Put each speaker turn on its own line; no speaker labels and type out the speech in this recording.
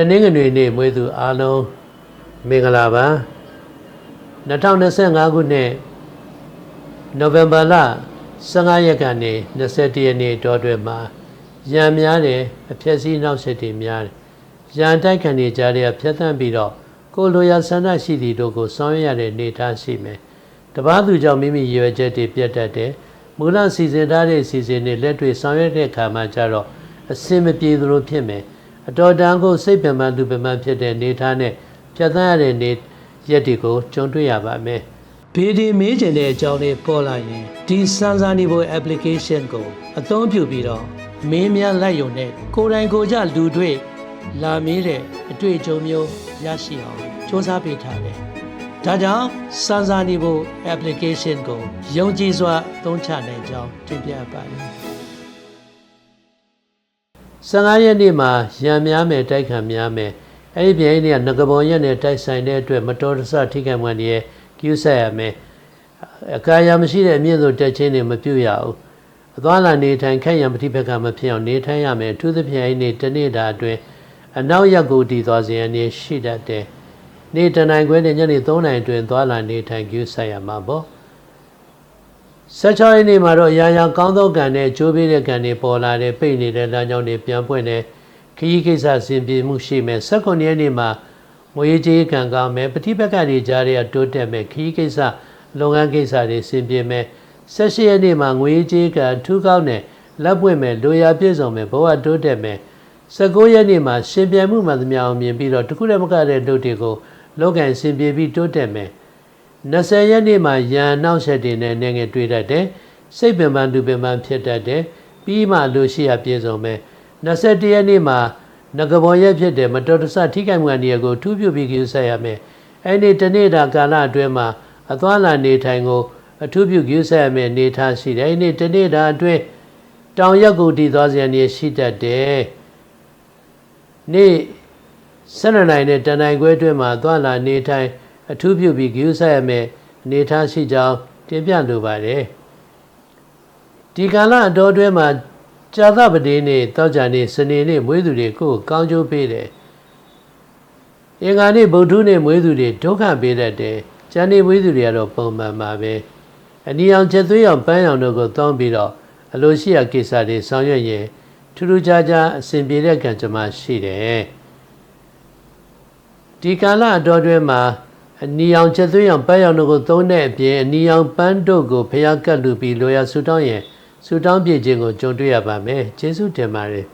တနင်္ဂနွေနေ့မွေးသူအားလုံးမင်္ဂလာပါ2025ခုနှစ်နိုဝင်ဘာလ15ရက်ကနေ21ရက်နေ့တောတွင်မှာရံများတယ်အဖြစ်စည်းနောက်ဆက်တွေများတယ်ရန်တိုက်ခံနေကြတဲ့ဖျက်ဆီးပြီးတော့ကိုလိုရာဆန္ဒရှိသည့်တို့ကိုဆောင်ရွက်ရတဲ့နေသားရှိမယ်တပားသူကြောင့်မိမိရွယ်ချက်တွေပြတ်တတ်တယ်မူလစီစဉ်ထားတဲ့စီစဉ်တွေလက်တွေ့ဆောင်ရွက်တဲ့အခါမှာကျတော့အစင်မပြေသလိုဖြစ်မယ် အတော်တန်ကိုစိတ်ပင်ပန်းသူပင်ပန်းဖြစ်တဲ့နေသားနဲ့ဖြတ်သန်းရတဲ့နေရက်တွေကိုကြုံတွေ့ရပါမယ်။ဘေဒီမေးချင်တဲ့အကြောင်းလေးပေါ်လာရင်ဒီစမ်းစာနေဖို့ application ကို အသုံးပြုပြီးတော့မင်းများလိုက်ယုံတဲ့ကိုယ်တိုင်ကိုယ်ကြလူတွေ့လာမေးတဲ့အတွေ့အကြုံမျိုးရရှိအောင်စ조사ပေးထားတယ်။ဒါကြောင့်စမ်းစာနေဖို့ application ကိုယုံကြည်စွာသုံးချနိုင်ကြောင်းတင်ပြပါတယ်။ 15ရက်နေ့မှာရံများမယ်တိုက်ခံများမယ်အဲ့ဒီပြိုင်နေကငကပုံရက်နဲ့တိုက်ဆိုင်တဲ့အတွက်မတော်တဆထိခိုက်မှန်ရဲ့ကျူးဆက်ရမယ်အကာအရမရှိတဲ့အမြင့်ဆုံးတက်ချင်းတွေမပြုတ်ရဘူးအသွားလာနေထိုင်ခက်ရံပฏิပက္ခမဖြစ်အောင်နေထိုင်ရမယ်အထူးသဖြင့်အဲ့ဒီနေ့တစ်နေ့တာအတွင်းအနောက်ရက်ကိုတည်သွားစေရနေရှိတတ်တယ်နေ့တနိုင်ခွဲနဲ့ညနေ3နိုင်အတွင်းသွားလာနေထိုင်ကျူးဆက်ရမှာပေါ့ 16ရက်နေ့မှာတော့ရာရာကောင်းသောကံနဲ့ကြိုးပေးတဲ့ကံတွေပေါ်လာတဲ့ပိတ်နေတဲ့လမ်းကြောင်းတွေပြန်ပွင့်တဲ့ခရီးကိစ္စဆင်ပြေမှုရှိမယ်16ရက်နေ့မှာငွေကြေးကံကောင်းမယ်ပฏิပက္ခတွေကြားရတိုးတက်မယ်ခရီးကိစ္စလုပ်ငန်းကိစ္စတွေဆင်ပြေမယ်18ရက်နေ့မှာငွေကြေးကံထူးကောင်းတဲ့လက်ပွင့်မယ်လိုရာပြည့်စုံမယ်ဘဝတိုးတက်မယ်19ရက်နေ့မှာရှင်ပြန်မှုမှန်သမျှအောင်မြင်ပြီးတော့တခုတည်းမကတဲ့လုပ်တွေကိုလောကန်ဆင်ပြေပြီးတိုးတက်မယ် 20ရက်နေ့မှာရန်နောက်ဆက်တွေနဲ့နေငယ်တွေ့တတ်တယ်စိတ်ပင်ပန်းသူပင်ပန်းဖြစ်တတ်တယ်ပြီးမှလိုရှိရပြည့်စုံမယ်21ရက်နေ့မှာငကဘောရက်ဖြစ်တဲ့မတော်တဆထိခိုက်မှုအနေကိုထူးပြုပြီးကြိုးစားရမယ်အဲ့ဒီတနေ့တာကာလအတွင်းမှာအသွားလာနေထိုင်ကိုအထူးပြုကြိုးစားရမယ်နေထားရှိတယ်အဲ့ဒီတနေ့တာအတွင်းတောင်ရက်ကိုတည်သွားစေရနေရှိတတ်တယ်နေ့12နိုင်နဲ့တန်နိုင်ခွဲအတွင်းမှာသွားလာနေထိုင် အထူးပြုပြီးဂရုစိုက်ရမယ်အနေထားရှိကြောင်းတင်ပြလိုပါတယ်ဒီကာလအတော်အတွင်းမှာကြာသပတေးနေ့တောကြနေ့စနေနေ့မွေးသူတွေကိုကောင်းကျိုးပေးတယ်အင်္ဂါနေ့ဗုဒ္ဓနေ့မွေးသူတွေဒုက္ခပေးတတ်တယ်ကျန်နေ့မွေးသူတွေကတော့ပုံမှန်ပါပဲအနီအောင်ချက်သွေးအောင်ပန်းအောင်တို့ကိုတောင်းပြီးတော့အလိုရှိရာကိစ္စတွေဆောင်ရွက်ရင်ထူးထူးခြားခြားအစဉ်ပြေတဲ့ကံကြမ္မာရှိတယ်ဒီကာလအတော်အတွင်းမှာ အနီအောင်ချက်သွေးအောင်ပန်းရောင်တို့ကိုသုံးတဲ့အပြင်အနီအောင်ပန်းတို့ကိုဖျားကတ်လူပြီးလိုရာဆူတောင်းရင်ဆူတောင်းပြည့်ခြင်းကိုကြုံတွေ့ရပါမယ်ကျေးဇူးတင်ပါတယ်